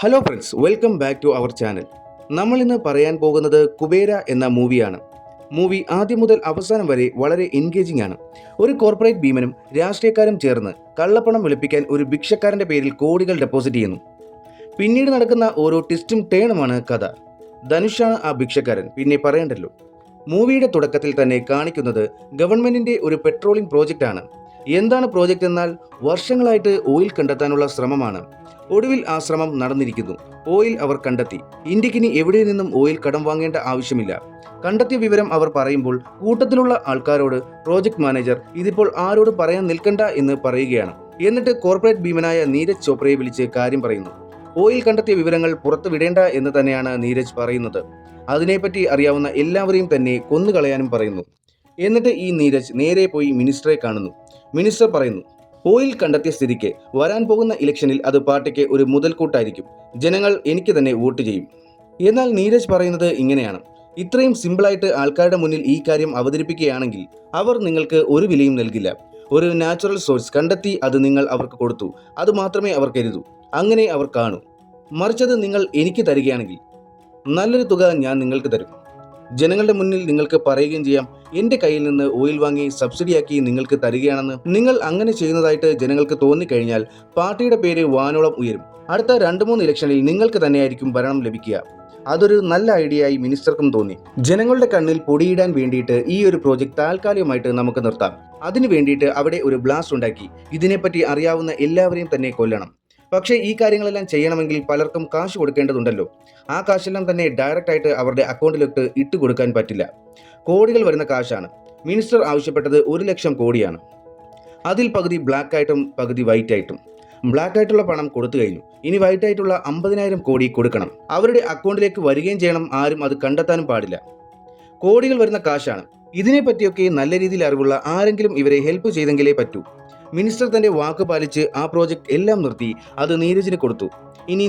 Hello friends welcome back to our channel നമ്മൾ ഇന്ന് പറയാൻ പോകുന്നത് കുബേര എന്ന മൂവിയാണ്. മൂവി ആദ്യം മുതൽ അവസാനം വരെ വളരെ എൻഗേജിംഗ് ആണ്. ഒരു കോർപ്പറേറ്റ് ഭീമനും രാഷ്ട്രീയക്കാരും ചേർന്ന് കള്ളപ്പണം വെളുപ്പിക്കാൻ ഒരു ഭിക്ഷക്കാരന്റെ പേരിൽ കോടികൾ ഡെപ്പോസിറ്റ് ചെയ്യുന്നു. പിന്നീട് നടക്കുന്ന ഓരോ ട്വിസ്റ്റും ടേണുമാണ് കഥ. ധനുഷാണ് ആ ഭിക്ഷക്കാരൻ പിന്നെ പറയണ്ടല്ലോ. മൂവിയുടെ തുടക്കത്തിൽ തന്നെ കാണിക്കുന്നത് ഗവൺമെന്റിന്റെ ഒരു പെട്രോളിംഗ് പ്രോജക്റ്റാണ് എന്താണ് പ്രോജക്റ്റ് എന്നാൽ വർഷങ്ങളായിട്ട് ഓയിൽ കണ്ടെത്താനുള്ള ശ്രമമാണ്. ഒടുവിൽ ആ ശ്രമം നടന്നിരിക്കുന്നു. ഓയിൽ അവർ കണ്ടെത്തി. ഇന്ത്യക്കിനി എവിടെ നിന്നും ഓയിൽ കടം വാങ്ങേണ്ട ആവശ്യമില്ല. കണ്ടെത്തിയ വിവരം അവർ പറയുമ്പോൾ കൂട്ടത്തിലുള്ള ആൾക്കാരോട് പ്രോജക്ട് മാനേജർ ഇതിപ്പോൾ ആരോട് പറയാൻ നിൽക്കണ്ട എന്ന് പറയുകയാണ്. എന്നിട്ട് കോർപ്പറേറ്റ് ഭീമനായ നീരജ് ചോപ്രയെ വിളിച്ച് കാര്യം പറയുന്നു. ഓയിൽ കണ്ടെത്തിയ വിവരങ്ങൾ പുറത്തു വിടേണ്ട എന്ന് തന്നെയാണ് നീരജ് പറയുന്നത്. അതിനെപ്പറ്റി അറിയാവുന്ന എല്ലാവരെയും തന്നെ കൊന്നുകളയാനും പറയുന്നു. എന്നിട്ട് ഈ നീരജ് നേരെ പോയി മിനിസ്റ്ററെ കാണുന്നു. മിനിസ്റ്റർ പറയുന്നു ഓയിൽ കണ്ടെത്തിയ സ്ഥിതിക്ക് വരാൻ പോകുന്ന ഇലക്ഷനിൽ അത് പാർട്ടിക്ക് ഒരു മുതൽക്കൂട്ടായിരിക്കും. ജനങ്ങൾ എനിക്ക് തന്നെ വോട്ട് ചെയ്യും. എന്നാൽ നീരജ് പറയുന്നത് ഇങ്ങനെയാണ്. ഇത്രയും സിമ്പിളായിട്ട് ആൾക്കാരുടെ മുന്നിൽ ഈ കാര്യം അവതരിപ്പിക്കുകയാണെങ്കിൽ അവർ നിങ്ങൾക്ക് ഒരു വിലയും നൽകില്ല. ഒരു നാച്ചുറൽ സോഴ്സ് കണ്ടെത്തി അത് നിങ്ങൾ അവർക്ക് കൊടുത്തു. അത് മാത്രമേ അവർ കരുതൂ. അങ്ങനെ അവർ കാണൂ. മറിച്ചത് നിങ്ങൾ എനിക്ക് തരികയാണെങ്കിൽ നല്ലൊരു തുക ഞാൻ നിങ്ങൾക്ക് തരും. ജനങ്ങളുടെ മുന്നിൽ നിങ്ങൾക്ക് പറയുകയും ചെയ്യാം. എന്റെ കയ്യിൽ നിന്ന് ഓയിൽ വാങ്ങി സബ്സിഡിയാക്കി നിങ്ങൾക്ക് തരികയാണെന്ന് നിങ്ങൾ അങ്ങനെ ചെയ്യുന്നതായിട്ട് ജനങ്ങൾക്ക് തോന്നിക്കഴിഞ്ഞാൽ പാർട്ടിയുടെ പേര് വാനോളം ഉയരും. അടുത്ത രണ്ട് മൂന്ന് ഇലക്ഷനിൽ നിങ്ങൾക്ക് തന്നെയായിരിക്കും ഭരണം ലഭിക്കുക. അതൊരു നല്ല ഐഡിയ ആയി മിനിസ്റ്റർക്കും തോന്നി. ജനങ്ങളുടെ കണ്ണിൽ പൊടിയിടാൻ വേണ്ടിയിട്ട് ഈ ഒരു പ്രോജക്റ്റ് താൽക്കാലികമായിട്ട് നമുക്ക് നിർത്താം. അതിനു വേണ്ടിയിട്ട് അവിടെ ഒരു ബ്ലാസ്റ്റ് ഉണ്ടാക്കി. ഇതിനെപ്പറ്റി അറിയാവുന്ന എല്ലാവരെയും തന്നെ കൊല്ലണം. പക്ഷേ ഈ കാര്യങ്ങളെല്ലാം ചെയ്യണമെങ്കിൽ പലർക്കും കാശ് കൊടുക്കേണ്ടതുണ്ടല്ലോ. ആ കാശെല്ലാം തന്നെ ഡയറക്റ്റ് ആയിട്ട് അവരുടെ അക്കൗണ്ടിലിട്ട് ഇട്ട് കൊടുക്കാൻ പറ്റില്ല. കോടികൾ വരുന്ന കാശാണ്. മിനിസ്റ്റർ ആവശ്യപ്പെട്ടത് ഒരു ലക്ഷം കോടിയാണ്. അതിൽ പകുതി ബ്ലാക്ക് ആയിട്ടും പകുതി വൈറ്റ് ആയിട്ടും. ബ്ലാക്ക് ആയിട്ടുള്ള പണം കൊടുത്തു കഴിഞ്ഞു. ഇനി വൈറ്റ് ആയിട്ടുള്ള അമ്പതിനായിരം കോടി കൊടുക്കണം. അവരുടെ അക്കൗണ്ടിലേക്ക് വരികയും ചെയ്യണം ആരും അത് കണ്ടെത്താനും പാടില്ല. കോടികൾ വരുന്ന കാശാണ്. ഇതിനെപ്പറ്റിയൊക്കെ നല്ല രീതിയിൽ അറിവുള്ള ആരെങ്കിലും ഇവരെ ഹെൽപ്പ് ചെയ്തെങ്കിലേ പറ്റൂ. മിനിസ്റ്റർ തന്റെ വാക്ക് പാലിച്ച് ആ പ്രോജക്റ്റ് എല്ലാം നിർത്തി. അത് നീരജിന് കൊടുത്തു. ഇനി